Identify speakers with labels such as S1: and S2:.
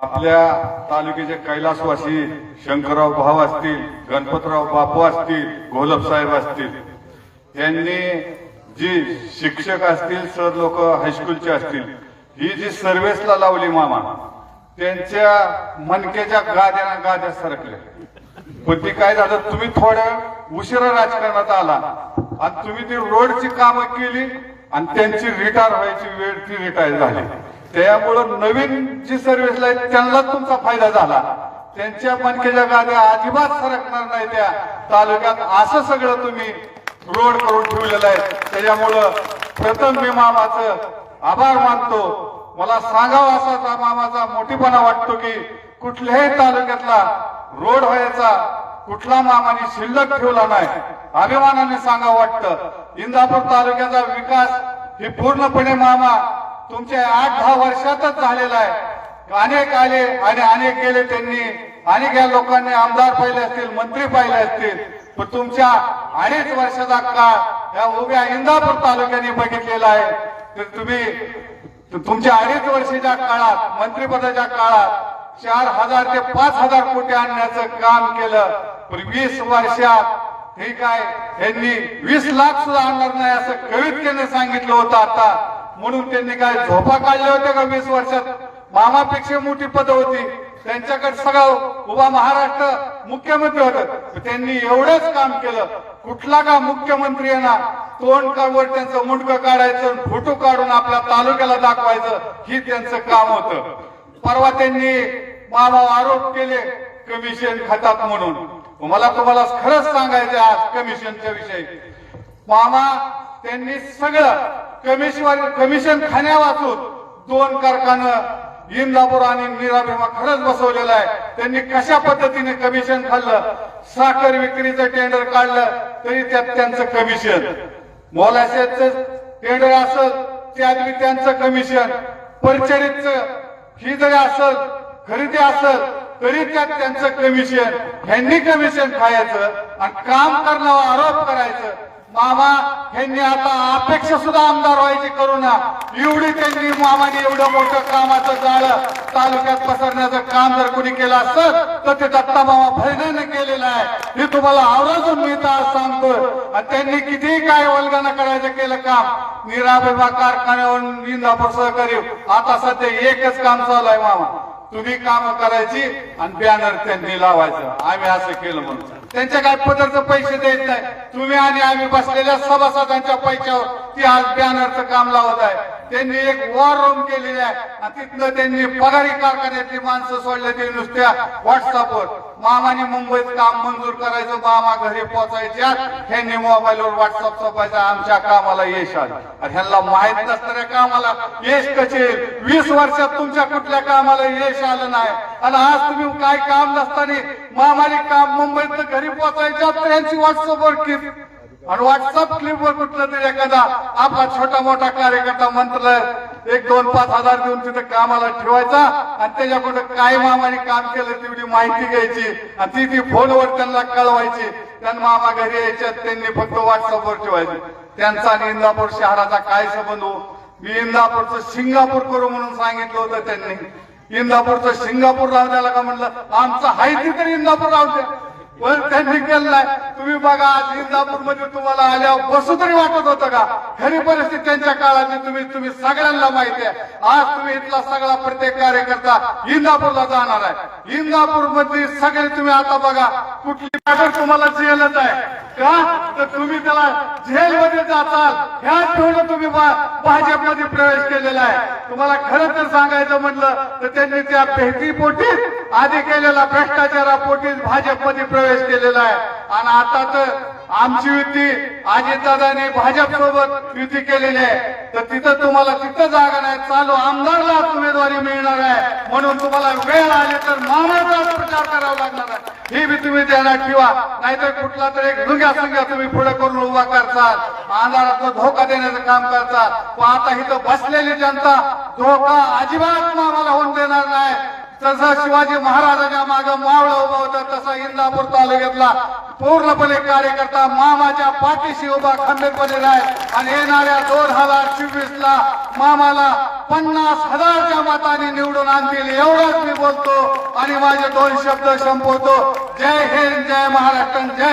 S1: आपल्या तालुक्याचे कैलासवासी शंकरराव भाऊ असतील गणपतराव बापू असतील गोलप साहेब असतील यांनी जी शिक्षक असतील सर लोक हायस्कूलचे असतील ही जी सर्व्हिसला लावली मामा त्यांच्या मनकेच्या गाद्या गाद्या सरकल्या. पण ती काय झालं तुम्ही थोड्या उशिरा राजकारणात आला आणि तुम्ही ती रोडची कामं केली आणि त्यांची रिटायर व्हायची वेळ ती रिटायर झाली. त्यामुळं नवीन जी सर्व्हिसला आहेत त्यांना तुमचा फायदा झाला. त्यांच्या मनकेच्या गाद्या अजिबात सरकणार नाही त्या तालुक्यात. असं सगळं तुम्ही रोड करून ठेवलेलं आहे. त्याच्यामुळं प्रथम मी मामाचं आभार मानतो. मला सांगावा असा मामाचा मोठीपणा वाटतो की कुठल्याही तालुक्यातला रोड व्हायचा कुठला मामाने शिल्लक ठेवला नाही. अभिमानाने सांगावं वाटतं. इंदापूर तालुक्याचा विकास ही पूर्णपणे मामा तुमच्या आठ दहा वर्षातच झालेला आहे. अनेक आले आणि अनेक गेले त्यांनी. अनेक या लोकांनी आमदार पाहिले असतील मंत्री पाहिले असतील. पण तुमच्या अडीच वर्षाचा काळ या उभ्या इंदापूर तालुक्याने बघितलेला आहे. तर तुम्ही तुमच्या अडीच वर्षाच्या काळात मंत्रिपदाच्या काळात चार हजार ते पाच हजार कोटी आणण्याचं काम केलं. पण वीस वर्षात ठीक आहे यांनी वीस लाख सुद्धा आणणार नाही असं कवितेने सांगितलं होतं आता. म्हणून त्यांनी काय झोपा काढल्या होत्या का वीस वर्षात? मामापेक्षा मोठी पद होती. त्यांच्याकडे सगळं उभा महाराष्ट्र मुख्यमंत्री होत. त्यांनी एवढंच काम केलं. कुठला का मुख्यमंत्री येणार? तोंड काढवर त्यांचं मुंडकं काढायचं फोटो काढून आपल्या तालुक्याला दाखवायचं. ही त्यांचं काम होतं. परवा त्यांनी मामा आरोप केले कमिशन खातात म्हणून. मला तुम्हाला खरंच सांगायचं आज कमिशनच्या विषयी. मामा त्यांनी सगळं कमिशन कमिशन खाण्या वाचून दोन कारखानं इंदापूर आणि निराभिमा खरंच बसवलेलं आहे. त्यांनी कशा पद्धतीने कमिशन खाल्लं? साखर विक्रीचं टेंडर काढलं तरी त्यात त्यांचं कमिशन. मोलाशेचं टेंडर असेल त्यात त्यांचं कमिशन. परिचरितचं ही जरी असेल खरेदी असेल तरी त्यात त्यांचं कमिशन. ह्यांनी कमिशन खायचं आणि काम करण्यावर आरोप करायचं. मामा ह्यांनी आता अपेक्षा सुद्धा आमदार व्हायची करू ना एवढी त्यांनी मामाने एवढं मोठं कामाचं जाळं तालुक्यात पसरण्याचं काम जर कोणी केलं असतं तर ते दत्ता मामा भरण्याने केलेलं आहे. हे तुम्हाला आवर्जून मी तर सांगतोय. आणि त्यांनी कितीही काय वलगानं करायचं केलं काम निराभिमा कारखान्यावर निंदापूर सहकारी आता सध्या एकच काम चालू आहे मामा. तुम्ही काम करायची आणि बॅनर त्यांनी लावायचं. आम्ही असं केलं म्हणून. त्यांच्या काय पदरचं पैसे देत नाही? तुम्ही आणि आम्ही बसलेल्या सभासदांच्या पैशावर ती आज बॅनरचं काम लावत आहे. त्यांनी एक वॉर रूम केलेली आहे. आणि तिथनं त्यांनी पगारी कारखान्यातली माणसं सोडले ते नुसत्या व्हॉट्सअपवर मामाने मुंबईत काम मंजूर करायचं मामा घरी पोहोचायच्या ह्यांनी मोबाईलवर व्हॉट्सअप सोपायचं आमच्या कामाला यश आलं. आणि ह्यांना माहीत नसणाऱ्या कामाला यश कसे वीस वर्षात तुमच्या कुठल्या कामाला यश आलं नाही. आणि आज तुम्ही काय काम नसताना मामाने काम मुंबईत घरी पोहोचायच्या त्यांची व्हॉट्सअपवर किती आणि व्हॉट्सअप क्लिपवर कुठलं तरी एखादा आपला छोटा मोठा कार्यकर्ता म्हटलं एक दोन पाच हजार देऊन तिथे कामाला ठेवायचा आणि त्याच्याकडे काय मामाने काम केलं तेवढी माहिती घ्यायची आणि ती ती फोनवर त्यांना कळवायची. त्यांना मामा घरी यायच्यात त्यांनी फक्त व्हॉट्सअपवर ठेवायची. त्यांचा आणि इंदापूर शहराचा काय संबंध हो? मी इंदापूरचं सिंगापूर करू म्हणून सांगितलं होतं त्यांनी. इंदापूरचं सिंगापूर राहू द्यायला का म्हटलं आमचं हाय तिथे इंदापूर राहू द्या. पण त्यांनी केलं तुम्ही बघा आज इंदापूरमध्ये तुम्हाला आल्यावर बसू तरी वाटत होतं का? खरी परिस्थिती त्यांच्या काळाची तुम्ही तुम्ही सगळ्यांना माहिती आहे. आज तुम्ही इथला सगळा प्रत्येक कार्यकर्ता इंदापूरला जाणार आहे. इंदापूरमध्ये सगळे तुम्ही आता बघा कुठली मॅटर तुम्हाला जेलच आहे. का? तर तुम्ही त्याला जेलमध्ये जाताल ह्या ठेवलं तुम्ही भाजपमध्ये प्रवेश केलेला आहे. तुम्हाला खरं तर सांगायचं म्हटलं तर त्यांनी त्या भेटीपोटी आधी केलेला भ्रष्टाचारापोटीच भाजपमध्ये प्रवेश केलेला आहे. आणि आता तर आमची युती अजितदादाने भाजप सोबत युती केलेली आहे. तर तिथं तुम्हाला तिथं जागा नाही. चालू आमदारला उमेदवारी मिळणार आहे. म्हणून तुम्हाला वेळ आली तर मामाचा प्रचार करावा लागणार आहे. ही बी तुम्ही ध्यानात ठेवा. नाहीतर कुठला तर एक ढुंग्या सुंग्या तुम्ही पुढे करून उभा करता आंधारातलं धोका देण्याचं काम करता पण आता इथं बसलेली जनता धोका अजिबात आम्हाला होऊन देणार नाही. जसं शिवाजी महाराजांच्या मागे मावळं उभं होतं तसा इंदापूर तालुक्यातला
S2: पूर्णपणे कार्यकर्ता मामाच्या पाठीशी उभा खंबीरपणे राहील. आणि येणाऱ्या दोन हजार चोवीस ला मामाला पन्नास हजारच्या मताने निवडून आणतील एवढंच मी बोलतो. आणि माझे दोन शब्द संपवतो. जय हिंद जय महाराष्ट्र जय